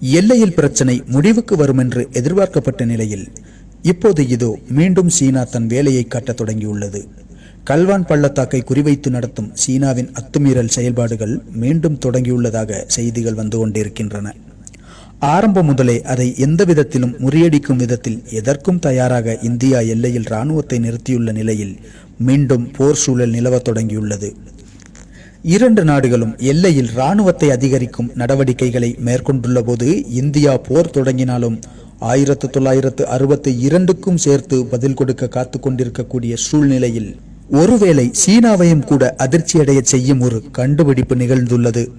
எல்லையில் பிரச்சனை முடிவுக்கு வரும் என்று எதிர்பார்க்கப்பட்ட நிலையில் இப்போது இதோ மீண்டும் சீனா தன் வேலையை காட்டத் தொடங்கியுள்ளது. கல்வான் பள்ளத்தாக்கை குறிவைத்து நடத்தும் சீனாவின் அத்துமீறல் செயல்பாடுகள் மீண்டும் தொடங்கியுள்ளதாக செய்திகள் வந்து கொண்டிருக்கின்றன. ஆரம்பம் முதலே அதை எந்த விதத்திலும் முறியடிக்கும் விதத்தில் எதற்கும் தயாராக இந்தியா எல்லையில் இராணுவத்தை நிறுத்தியுள்ள நிலையில் மீண்டும் போர் சூழல் நிலவத் தொடங்கியுள்ளது. இரண்டு நாடுகளும் எல்லையில் இராணுவத்தை அதிகரிக்கும் நடவடிக்கைகளை மேற்கொண்டுள்ள போது இந்தியா போர் தொடங்கினாலும் ஆயிரத்து தொள்ளாயிரத்து அறுபத்தி இரண்டுக்கும் சேர்த்து பதில் கொடுக்க காத்து கொண்டிருக்கக்கூடிய சூழ்நிலையில் ஒருவேளை சீனாவையும் கூட அதிர்ச்சியடைய செய்யும் ஒரு கண்டுபிடிப்பு நிகழ்ந்துள்ளது.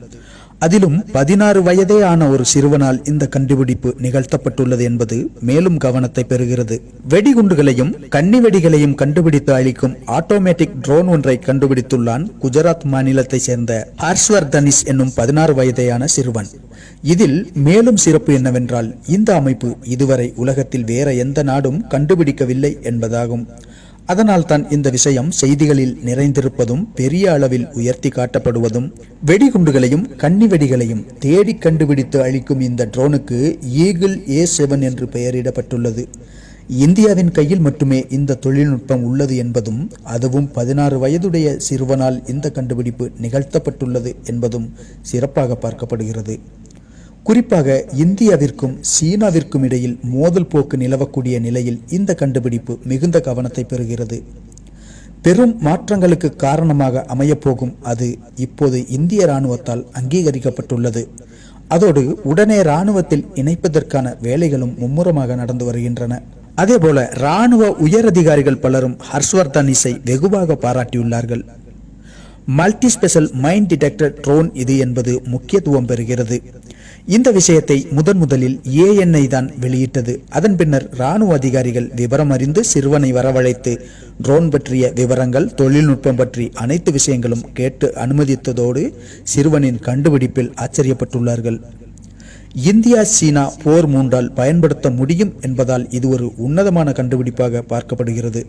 அதிலும் பதினாறு வயதே ஆன ஒரு சிறுவனால் இந்த கண்டுபிடிப்பு நிகழ்த்தப்பட்டுள்ளது என்பது மேலும் கவனத்தை பெறுகிறது. வெடிகுண்டுகளையும் கன்னி வெடிகளையும் கண்டுபிடித்து அளிக்கும் ஆட்டோமேட்டிக் ட்ரோன் ஒன்றை கண்டுபிடித்துள்ளான் குஜராத் மாநிலத்தை சேர்ந்த ஹர்ஷ்வர்தனிஸ் என்னும் பதினாறு வயதேயான சிறுவன். இதில் மேலும் சிறப்பு என்னவென்றால் இந்த அமைப்பு இதுவரை உலகத்தில் வேற எந்த நாடும் கண்டுபிடிக்கவில்லை என்பதாகும். அதனால் தான் இந்த விஷயம் செய்திகளில் நிறைந்திருப்பதும் பெரிய அளவில் உயர்த்தி காட்டப்படுவதும் வெடிகுண்டுகளையும் கன்னி வெடிகளையும் தேடி கண்டுபிடித்து அளிக்கும் இந்த ட்ரோனுக்கு ஈகிள் ஏ செவன் என்று பெயரிடப்பட்டுள்ளது. இந்தியாவின் கையில் மட்டுமே இந்த தொழில்நுட்பம் உள்ளது என்பதும் அதுவும் பதினாறு வயதுடைய சிறுவனால் இந்த கண்டுபிடிப்பு நிகழ்த்தப்பட்டுள்ளது என்பதும் சிறப்பாக பார்க்கப்படுகிறது. குறிப்பாக இந்தியாவிற்கும் சீனாவிற்கும் இடையில் மோதல் போக்கு நிலவக்கூடிய நிலையில் இந்த கண்டுபிடிப்பு மிகுந்த கவனத்தை பெறுகிறது. பெரும் மாற்றங்களுக்கு காரணமாக அமையப்போகும் அது இப்போது இந்திய இராணுவத்தால் அங்கீகரிக்கப்பட்டுள்ளது. அதோடு உடனே இராணுவத்தில் இணைப்பதற்கான வேலைகளும் மும்முரமாக நடந்து வருகின்றன. அதேபோல இராணுவ உயரதிகாரிகள் பலரும் ஹர்ஷ்வர்தன் இசை வெகுவாக பாராட்டியுள்ளார்கள். Multi special mind detector drone இது என்பது முக்கியத்துவம் பெறுகிறது. இந்த விஷயத்தை முதன் முதலில் ஏஎன்ஐ தான் வெளியிட்டது. அதன் பின்னர் ராணுவ அதிகாரிகள் விவரம் அறிந்து சிறுவனை வரவழைத்து ட்ரோன் பற்றிய விவரங்கள் தொழில்நுட்பம் பற்றி அனைத்து விஷயங்களும் கேட்டு அனுமதித்ததோடு சிறுவனின் கண்டுபிடிப்பில் ஆச்சரியப்பட்டுள்ளார்கள். இந்தியா சீனா போர் மூன்றால் பயன்படுத்த முடியும் என்பதால் இது ஒரு உன்னதமான கண்டுபிடிப்பாக பார்க்கப்படுகிறது.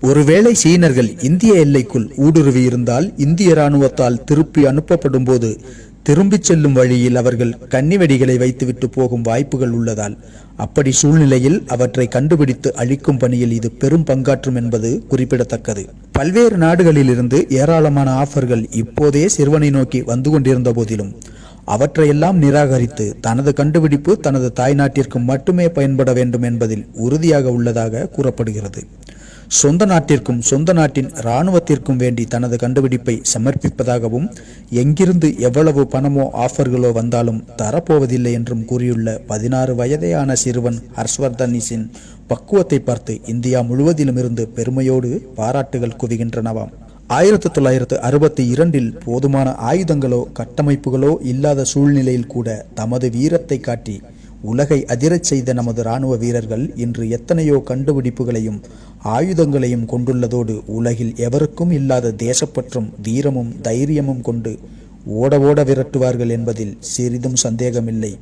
ஒருவேளை சீனர்கள் இந்திய எல்லைக்குள் ஊடுருவி இருந்தால் இந்திய இராணுவத்தால் திருப்பி அனுப்பப்படும் போது திரும்பிச் செல்லும் வழியில் அவர்கள் கன்னிவெடிகளை வைத்துவிட்டு போகும் வாய்ப்புகள் உள்ளதால் அப்படி சூழ்நிலையில் அவற்றை கண்டுபிடித்து அழிக்கும் பணியில் இது பெரும் பங்காற்றும் என்பது குறிப்பிடத்தக்கது. பல்வேறு நாடுகளிலிருந்து ஏராளமான ஆஃபர்கள் இப்போதே சிறுவனை நோக்கி வந்து கொண்டிருந்த போதிலும் அவற்றையெல்லாம் நிராகரித்து தனது கண்டுபிடிப்பு தனது தாய்நாட்டிற்கு மட்டுமே பயன்பட வேண்டும் என்பதில் உறுதியாக உள்ளதாக கூறப்படுகிறது. சொந்த நாட்டிற்கும் சொந்த நாட்டின் இராணுவத்திற்கும் வேண்டி தனது கண்டுபிடிப்பை சமர்ப்பிப்பதாகவும் எங்கிருந்து எவ்வளவு பணமோ ஆஃபர்களோ வந்தாலும் தரப்போவதில்லை என்றும் கூறியுள்ள பதினாறு வயதேயான சிறுவன் ஹர்ஷ்வர்தனிஸின் பக்குவத்தை பார்த்து இந்தியா முழுவதிலும் இருந்து பெருமையோடு பாராட்டுகள் குவிகின்றனவாம். ஆயிரத்தி தொள்ளாயிரத்து அறுபத்தி இரண்டில் போதுமான ஆயுதங்களோ கட்டமைப்புகளோ இல்லாத சூழ்நிலையில் கூட தமது வீரத்தை காட்டி உலகை அதிரச் செய்த நமது இராணுவ வீரர்கள் இன்று எத்தனையோ கண்டுபிடிப்புகளையும் ஆயுதங்களையும் கொண்டுள்ளதோடு உலகில் எவருக்கும் இல்லாத தேசப்பற்றும் வீரமும் தைரியமும் கொண்டு ஓட ஓட விரட்டுவார்கள் என்பதில் சிறிதும் சந்தேகமில்லை.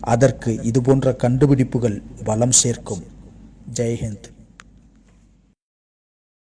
அதற்கு இதுபோன்ற கண்டுபிடிப்புகள் பலம் சேர்க்கும். ஜெய்ஹிந்த்.